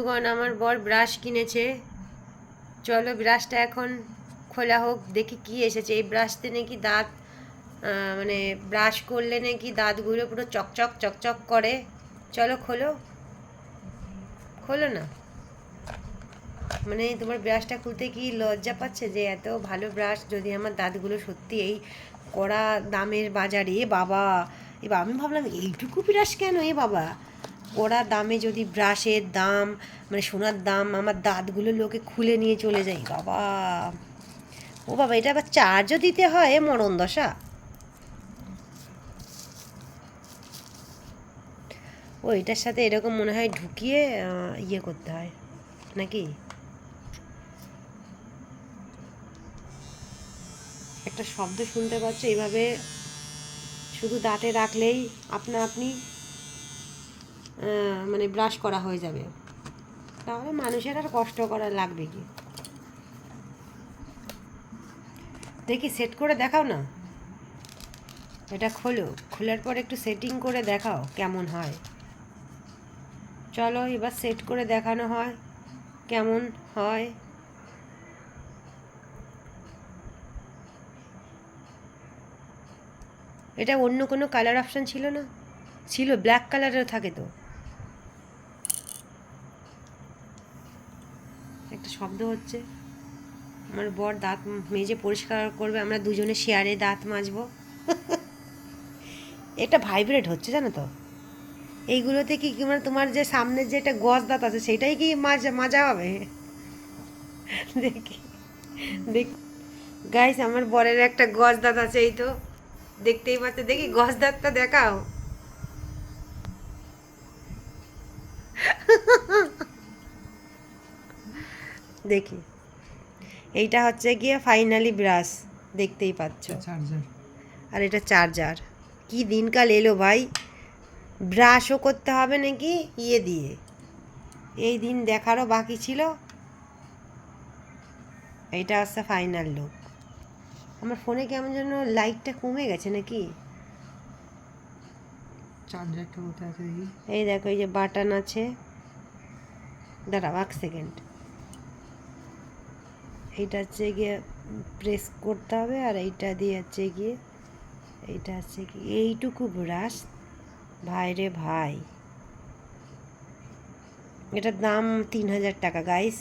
বন্ধুগণ, আমার বর ব্রাশ কিনেছে। চলো ব্রাশটা এখন খোলা হোক, দেখি কি এসেছে। এই ব্রাশতে নাকি দাঁত মানে ব্রাশ করলে নাকি দাঁতগুলো পুরো চকচক চকচক করে। চলো খোলো। খোলো না। মানে তোমার ব্রাশটা খুলতে কি লজ্জা পাচ্ছে যে এত ভালো ব্রাশ? যদি আমার দাঁতগুলো সত্যি এই কড়া দামের বাজারে বাবা এবার আমি ভাবলাম এইটুকু ব্রাশ কেন, এ বাবা? কড়া দামে যদি ব্রাশের দাম মানে সোনার দাম, আমার দাঁতগুলো লোকে খুলে নিয়ে চলে যায়। বাবা। ও বাবা, এটা আবার চার্জও দিতে হয় মরণ দশা। ও, এটার সাথে এরকম মনে হয় ঢুকিয়ে ইয়ে করতে হয়, নাকি? একটা শব্দ শুনতে পাচ্ছ, এইভাবে শুধু দাঁতে রাখলেই আপনা আপনি মানে ব্রাশ করা হয়ে যাবে। তাহলে মানুষের আর কষ্ট করা লাগবে কি? দেখি সেট করে দেখাও না? এটা খোলো। খোলার পর একটু সেটিং করে দেখাও কেমন হয়। চলো, এবার সেট করে দেখানো হয় কেমন হয়। এটা অন্য কোনো কালার অপশান ছিল না? ছিল ব্ল্যাক কালারেরও থাকে তো। একটা শব্দ হচ্ছে। আমার বর দাঁত মেজে পরিষ্কার করবে, আমরা দুজনে শেয়ারে দাঁত মাজবো। এটা ভাইব্রেট হচ্ছে, জানো তো? এইগুলোতে কি কি মানে তোমার যে সামনের যে একটা গজ দাঁত আছে, সেটাই কি মাজা মাজা হবে? দেখি, দেখ। গাইস আমার বরের একটা গজ দাঁত আছে, এই তো। দেখতেই পাচ্ছে, দেখি গজ দাঁতটা দেখাও। দেখি। এইটা হচ্ছে গিয়ে ফাইনালি ব্রাশ দেখতেই পাচ্ছ। চার্জার আর এটা চার্জার কি দিনকাল এলো ভাই। ব্রাশও করতে হবে নাকি ইয়ে দিয়ে? এই দিন দেখারও বাকি ছিল। এইটা হচ্ছে ফাইনাল লুক আমার ফোনে কেমন যেন লাইটটা কমে গেছে নাকি? চার্জারটা কোথায় আছে এই দেখো এই যে বাটন আছে। দাঁড়াও এক সেকেন্ড এইটা হচ্ছে গিয়ে প্রেস করতে হবে আর এইটা দিয়ে হচ্ছে গিয়ে এইটা হচ্ছে কি এইটুকু ব্রাশ ভাই রে ভাই। এটার দাম তিন হাজার টাকা গাইস।